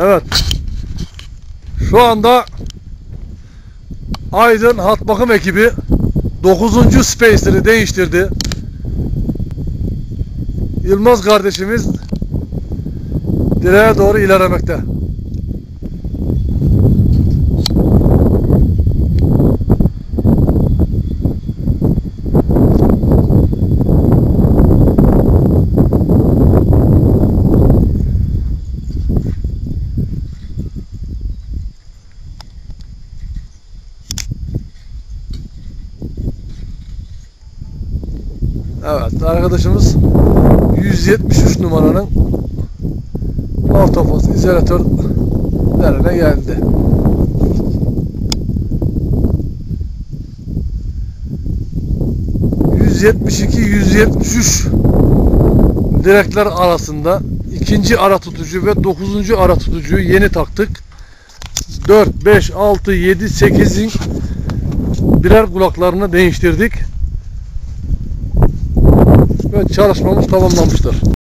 Evet. Şu anda Aydın Hat Bakım ekibi 9. Spacer'ı değiştirdi. Yılmaz kardeşimiz direğe doğru ilerlemekte. Evet arkadaşımız 173 numaranın autofos izolatör yerine geldi. ...172-173 direkler arasında ikinci ara tutucu ve dokuzuncu ara tutucuyu yeni taktık. 4, 5, 6, 7, 8'in birer kulaklarını değiştirdik çalışmamız tamamlanmıştır.